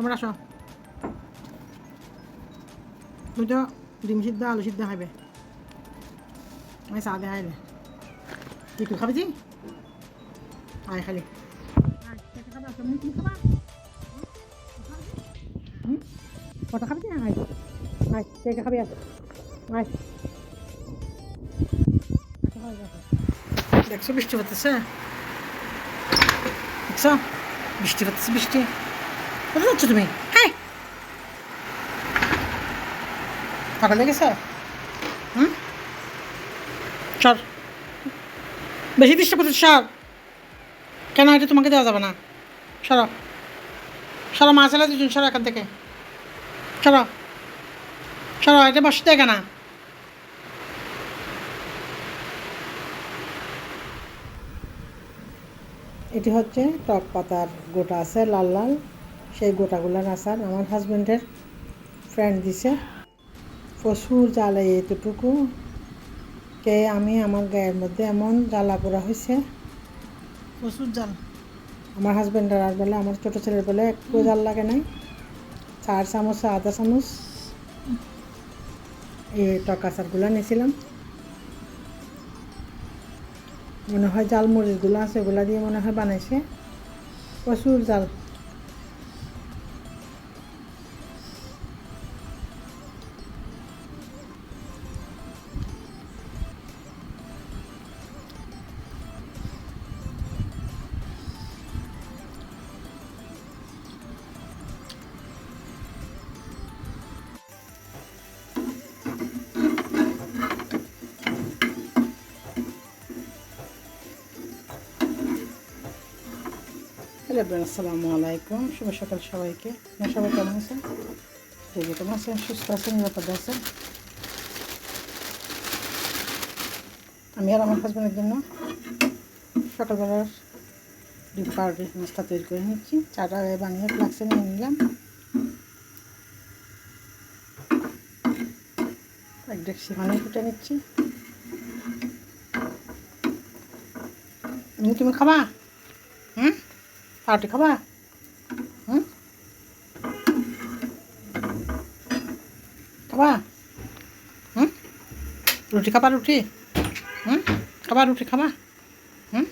তোমরা আসো তুমি তো ডিম সিদ্ধ আলু সিদ্ধ খাইবে আমি চা দিয়ে খাইলে কি তুই খাবি জি আয় খালি আয়, কে কে খাবে? তুমি কি খাবা? হুম? কটা খাবি তুই? আয় আয় কে কে খাবি আয় আয় আচ্ছা, হয়, দেখো। দেখছ বৃষ্টি পড়তেছে দেখছ বৃষ্টি পড়তেছে বৃষ্টি কোথায় যাচ্ছ তুমি? হ্যাঁ পাগল লেগেছে হুম? সর। বেশি দৃষ্টি পড়ছে, সর। কেন এটা তোমাকে দেওয়া যাবে না? সরো। সরো, মা ছেলে দুজন, সর এখান থেকে। সরো। সরো, এটা বসতে দেখে না এটি হচ্ছে টক পাতার গোটা আছে, লাল লাল। সেই গোটাগুলার আচার আমার হাজব্যান্ডের ফ্রেন্ড দিছে। প্রচুর জ্বালা এতটুকু কে আমি আমার গায়ের মধ্যে এমন জ্বালা পোড়া হয়েছে প্রচুর জাল আমার হাজব্যান্ডের আর বলে আমার ছোটো ছেলের বলে একটু জাল লাগে নাই। চার চামচ আধা চামচ এই টক আচারগুলো নিয়েছিলাম। মনে হয় জাল মরিচগুলো আছে ওগুলা দিয়ে মনে হয় বানাইছে। প্রচুর জাল হ্যালো ব্রেন আসসালামু আলাইকুম। শুভ সকাল সবাইকে। সবাই কেমন আছেন? যে যে কেমন আছেন? সুস্থ আছেন? নিরাপদে আছেন? আমি আর আমার হাজব্যান্ডের জন্য সকালবেলার ডিম পাউডার নাস্তা তৈরি করে নিচ্ছি। চাটা বানিয়ে ফ্লাক্সে নিয়ে নিলাম। এক ডেকসি পানি ফুটে নিচ্ছি। তুমি খাবা? পাউরুটি খাবা হুম খাবা হুম রুটি খাবা রুটি খাবা রুটি খাবা হুম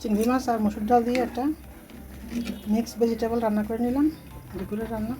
চিংড়ি মাছ আর মুসুর ডাল দিয়ে একটা মিক্স ভেজিটেবল রান্না করে নিলাম। দুপুরে রান্না।